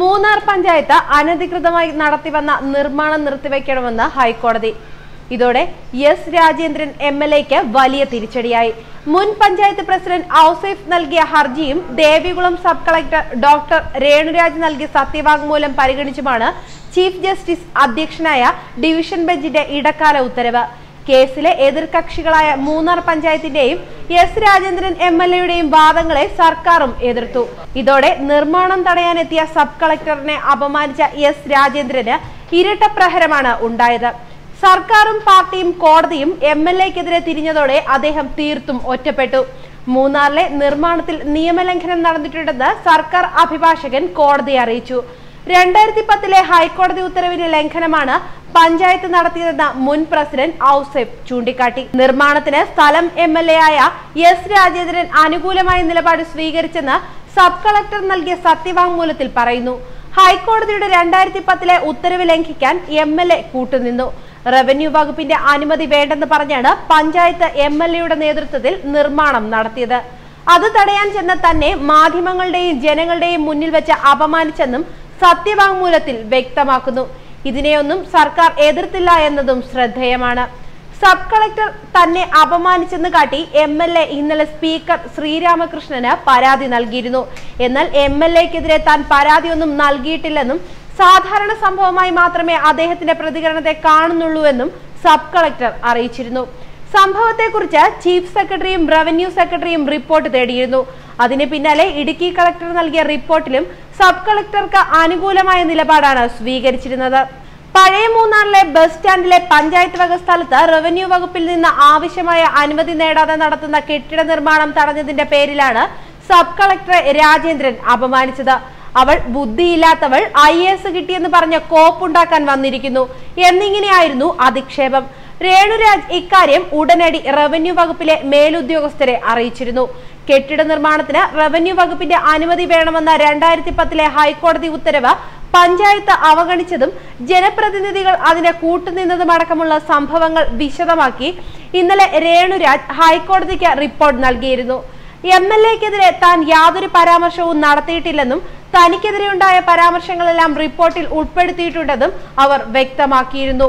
മൂന്നാർ പഞ്ചായത്ത് അനധികൃതമായി നടത്തിവന്ന നിർമ്മാണം നിർത്തിവെക്കണമെന്ന് ഹൈക്കോടതി. ഇതോടെ എസ് രാജേന്ദ്രൻ എം വലിയ തിരിച്ചടിയായി. മുൻ പഞ്ചായത്ത് പ്രസിഡന്റ് ഔസൈഫ് നൽകിയ ഹർജിയും Devikulam sub collector doctor Renuraj നൽകിയ സത്യവാങ്മൂലം പരിഗണിച്ചുമാണ് ചീഫ് ജസ്റ്റിസ് അധ്യക്ഷനായ ഡിവിഷൻ ബെഞ്ചിന്റെ ഇടക്കാല ഉത്തരവ്. കേസിലെ എതിർകക്ഷികളായ മൂന്നാർ പഞ്ചായത്തിന്റെയും എസ് രാജേന്ദ്രൻ എം എൽ എയുടെയും വാദങ്ങളെ സർക്കാരും എതിർത്തു. ഇതോടെ നിർമ്മാണം തടയാനെത്തിയ സബ് കളക്ടറിനെ അപമാനിച്ച എസ് രാജേന്ദ്രന് ഇരട്ട പ്രഹരമാണ് ഉണ്ടായത്. സർക്കാരും പാർട്ടിയും കോടതിയും എം എൽ എക്കെതിരെ തിരിഞ്ഞതോടെ അദ്ദേഹം തീർത്തും ഒറ്റപ്പെട്ടു. മൂന്നാറിലെ നിർമ്മാണത്തിൽ നിയമലംഘനം നടന്നിട്ടുണ്ടെന്ന് സർക്കാർ അഭിഭാഷകൻ കോടതിയെ അറിയിച്ചു. രണ്ടായിരത്തി പത്തിലെ ഹൈക്കോടതി ഉത്തരവിന്റെ ലംഘനമാണ് പഞ്ചായത്ത് നടത്തിയതെന്ന് മുൻ പ്രസിഡന്റ് ഔസെഫ് ചൂണ്ടിക്കാട്ടി. നിർമ്മാണത്തിന് സ്ഥലം എം എൽ എ ആയ എസ് രാജേന്ദ്രൻ അനുകൂലമായ നിലപാട് സ്വീകരിച്ചെന്ന് സബ് കളക്ടർ നൽകിയ സത്യവാങ്മൂലത്തിൽ പറയുന്നു. ഹൈക്കോടതിയുടെ രണ്ടായിരത്തി പത്തിലെ ഉത്തരവ് ലംഘിക്കാൻ എം എൽ എ കൂട്ടുനിന്നു. റവന്യൂ വകുപ്പിന്റെ അനുമതി വേണ്ടെന്ന് പറഞ്ഞാണ് പഞ്ചായത്ത് എം എൽ എയുടെ നേതൃത്വത്തിൽ നിർമ്മാണം നടത്തിയത്. അത് തടയാൻ ചെന്ന തന്നെ മാധ്യമങ്ങളുടെയും ജനങ്ങളുടെയും മുന്നിൽ വെച്ച് അപമാനിച്ചെന്നും സത്യവാങ്മൂലത്തിൽ വ്യക്തമാക്കുന്നു. ഇതിനെയൊന്നും സർക്കാർ എതിർത്തില്ല എന്നതും ശ്രദ്ധേയമാണ്. സബ് കളക്ടർ തന്നെ അപമാനിച്ചെന്ന് കാട്ടി എം എൽ എ ഇന്നലെ സ്പീക്കർ ശ്രീരാമകൃഷ്ണന് പരാതി നൽകിയിരുന്നു. എന്നാൽ എം എൽ എക്കെതിരെ താൻ പരാതിയൊന്നും നൽകിയിട്ടില്ലെന്നും സാധാരണ സംഭവമായി മാത്രമേ അദ്ദേഹത്തിന്റെ പ്രതികരണത്തെ കാണുന്നുള്ളൂ എന്നും സബ് കളക്ടർ അറിയിച്ചിരുന്നു. സംഭവത്തെക്കുറിച്ച് ചീഫ് സെക്രട്ടറിയും റവന്യൂ സെക്രട്ടറിയും റിപ്പോർട്ട് തേടിയിരുന്നു. അതിന് പിന്നാലെ ഇടുക്കി കളക്ടർ നൽകിയ റിപ്പോർട്ടിലും സബ് കളക്ടർക്ക് അനുകൂലമായ നിലപാടാണ് സ്വീകരിച്ചിരുന്നത്. പഴയ മൂന്നാറിലെ ബസ് സ്റ്റാൻഡിലെ പഞ്ചായത്ത് വക സ്ഥലത്ത് റവന്യൂ വകുപ്പിൽ നിന്ന് ആവശ്യമായ അനുമതി നേടാതെ നടത്തുന്ന കെട്ടിട നിർമ്മാണം തടഞ്ഞതിന്റെ പേരിലാണ് സബ് കളക്ടർ രാജേന്ദ്രൻ അപമാനിച്ചത്. അവൾ ബുദ്ധിയില്ലാത്തവൾ ഐ എസ് കിട്ടിയെന്ന് പറഞ്ഞ കോപ്പുണ്ടാക്കാൻ വന്നിരിക്കുന്നു. എന്നിങ്ങനെയായിരുന്നു അധിക്ഷേപം. രേണുരാജ് ഇക്കാര്യം ഉടനടി റവന്യൂ വകുപ്പിലെ മേലുദ്യോഗസ്ഥരെ അറിയിച്ചിരുന്നു. കെട്ടിട നിർമ്മാണത്തിന് റവന്യൂ വകുപ്പിന്റെ അനുമതി വേണമെന്ന രണ്ടായിരത്തി പത്തിലെ ഹൈക്കോടതി ഉത്തരവ് പഞ്ചായത്ത് അവഗണിച്ചതും ജനപ്രതിനിധികൾ അതിനെ കൂട്ടുനിന്നതുമടക്കമുള്ള സംഭവങ്ങൾ വിശദമാക്കി ഇന്നലെ രേണുരാജ് ഹൈക്കോടതിക്ക് റിപ്പോർട്ട് നൽകിയിരുന്നു. എം എൽ എക്കെതിരെ താൻ യാതൊരു പരാമർശവും നടത്തിയിട്ടില്ലെന്നും തനിക്കെതിരെയുണ്ടായ പരാമർശങ്ങളെല്ലാം റിപ്പോർട്ടിൽ ഉൾപ്പെടുത്തിയിട്ടുണ്ടെന്നും അവർ വ്യക്തമാക്കിയിരുന്നു.